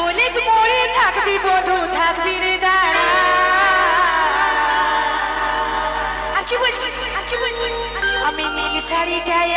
College মোড়ে থাকবি বধু থাকবি রে দাঁড়া। আর কি বলছি আমি নীল শাড়িটাই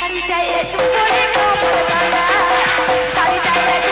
শাড়িটায় এসে পরে কাপড় শাড়িটায় এসে